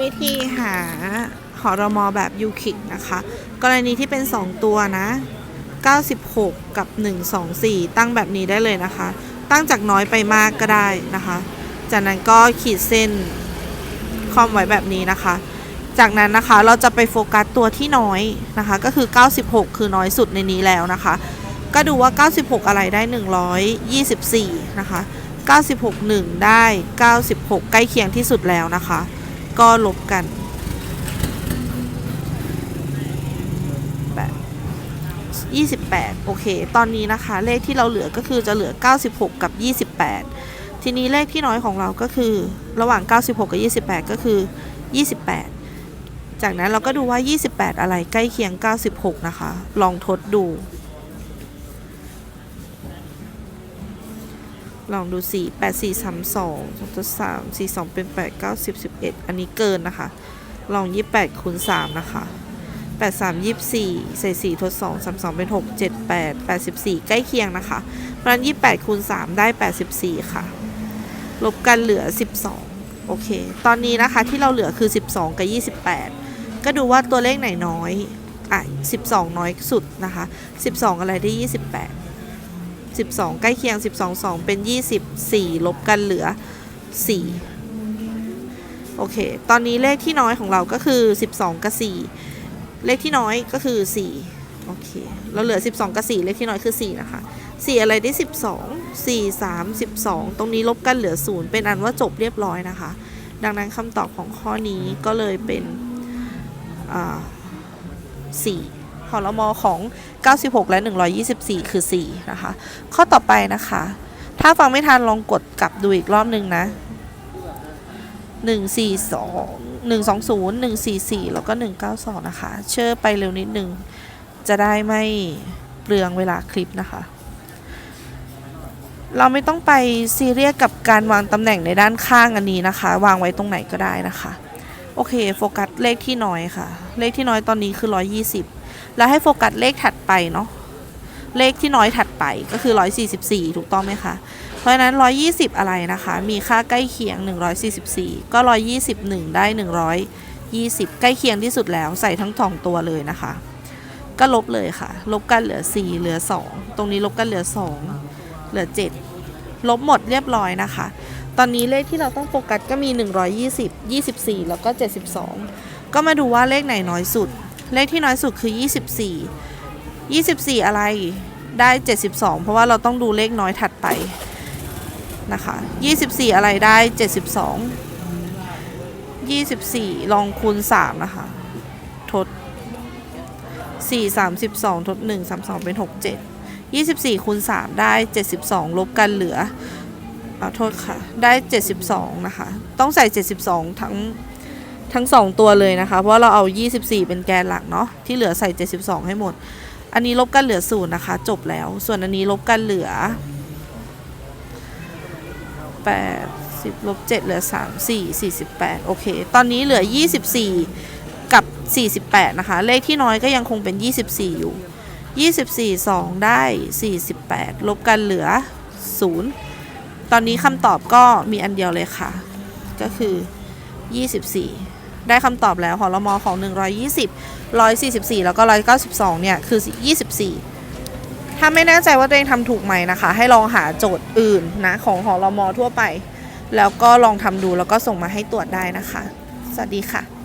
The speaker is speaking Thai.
วิธีหาหอรมอแบบยูคิกนะคะ กรณีที่เป็น 2 ตัวนะ 96 กับ 124 ตั้งแบบนี้ได้เลยนะคะ ตั้งจากน้อยไปมากก็ได้นะคะ จากนั้นก็ขีดเส้นคอมไว้แบบนี้นะคะ จากนั้นนะคะเราจะไปโฟกัสตัวที่น้อยนะคะ ก็คือ 96 คือน้อยสุดในนี้แล้วนะคะ ก็ดูว่า 96 อะไรได้ 124 นะคะ 96 1 ได้ 96 ใกล้เคียงที่สุดแล้วนะคะ ก็ลบกันแบบ28 โอเค ตอนนี้นะคะ เลขที่เราเหลือก็คือจะเหลือ 96 กับ 28 ทีนี้เลขที่น้อยของเราก็คือระหว่าง 96 กับ 28 ก็คือ 28 จากนั้นเราก็ดูว่า 28 อะไรใกล้เคียง 96 นะคะ ลองทดดู ลองดู4 8 4 3 2ทด3 4 2เป็น8 9 10 11อันนี้เกินนะคะ ลอง28คูณ3นะคะ8 3 24ใส่4ทด2 3 2เป็น6 7 8 84ใกล้เคียงนะคะเพราะฉะนั้น28คูณ3ได้84ค่ะ ลบกันเหลือ12โอเค ตอนนี้นะคะที่เราเหลือคือ12กับ28ก็ดูว่าตัวเลขไหนน้อย อะ12น้อยสุดนะคะ12อะไรได้28 12 ใกล้เคียง 12 2 เป็น 24 ลบกันเหลือ 4 โอเค ตอนนี้เลขที่น้อยของเราก็คือ 12 กับ 4 เลขที่น้อยก็คือ 4 โอเค เราเหลือ 12 กับ 4 เลขที่น้อยคือ 4 นะคะ 4 อะไรได้ 12 4 3 12 ตรงนี้ลบกันเหลือ 0 เป็นอันว่าจบเรียบร้อยนะคะ ดังนั้นคำตอบของข้อนี้ก็เลยเป็น อ่า 4 หอรมอของ 96 และ 124 คือ 4 นะคะ ข้อต่อไปนะคะ ถ้าฟังไม่ทันลองกดกลับดูอีกรอบหนึ่งนะ 142 120 144 แล้วก็ 192 นะคะ เชื่อไปเร็วนิดนึง จะได้ไม่เปลืองเวลาคลิปนะคะ เราไม่ต้องไปซีเรียสกับการวางตำแหน่งในด้านข้างอันนี้นะคะ วางไว้ตรงไหนก็ได้นะคะโอเค โฟกัสเลขที่น้อยค่ะ เลขที่น้อยตอนนี้คือ 120 แล้วให้โฟกัสเลขถัดไปเนาะเลขที่น้อยถัดไปก็คือ 144 ถูกต้องไหมคะ เพราะฉะนั้น 120 อะไรนะคะ มีค่าใกล้เคียง 144 ก็ 121 ได้ 120 ใกล้เคียงที่สุดแล้วใส่ทั้งสองตัวเลยนะคะ ก็ลบเลยค่ะ ลบกันเหลือ 4 เหลือ 2 ตรงนี้ลบกันเหลือ 2 เหลือ 7 ลบหมดเรียบร้อยนะคะ ตอนนี้เลขที่เราต้องโฟกัสก็มี 120 24 แล้วก็ 72 ก็มาดูว่าเลขไหนน้อยสุด เลขที่น้อยสุดคือ 24 24 อะไรได้ 72 เพราะว่าเราต้องดูเลขน้อยถัดไปนะคะ24 อะไรได้ 72 24 ลองคูณ 3 นะคะ ทด 4 32 ทด 1 32 เป็น 6 7 24 คูณ 3 ได้ 72 ลบกันเหลืออ่าโทษค่ะ ได้ 72 นะคะ ต้องใส่ 72 ทั้ง ทั้ง 2 ตัวเลยนะคะ เพราะาเราเอา 24 เป็นแกนหลักเนาะที่เหลือใส่ 72 ให้หมด อันนี้ลบกันเหลือ0นะคะ จบแล้ว ส่วนอันนี้ลบกันเหลือ 8 10ลบ7เหลือ 3 4 48 โอเค ตอนนี้เหลือ 24 กับ 48 นะคะ เลขที่น้อยก็ยังคงเป็น 24 อยู่ 24 2 ได้ 48 ลบกันเหลือ 0 ตอนนี้คำตอบก็มีอันเดียวเลยค่ะ ก็คือ 24 ได้คำตอบแล้วหอรมอของ 120 144 แล้วก็ 192 เนี่ย คือ 24 ถ้าไม่แน่ใจว่าตัวเองทำถูกไหมนะคะ ให้ลองหาโจทย์อื่นนะ ของหอรมอทั่วไป แล้วก็ลองทำดูแล้วก็ส่งมาให้ตรวจได้นะคะ สวัสดีค่ะ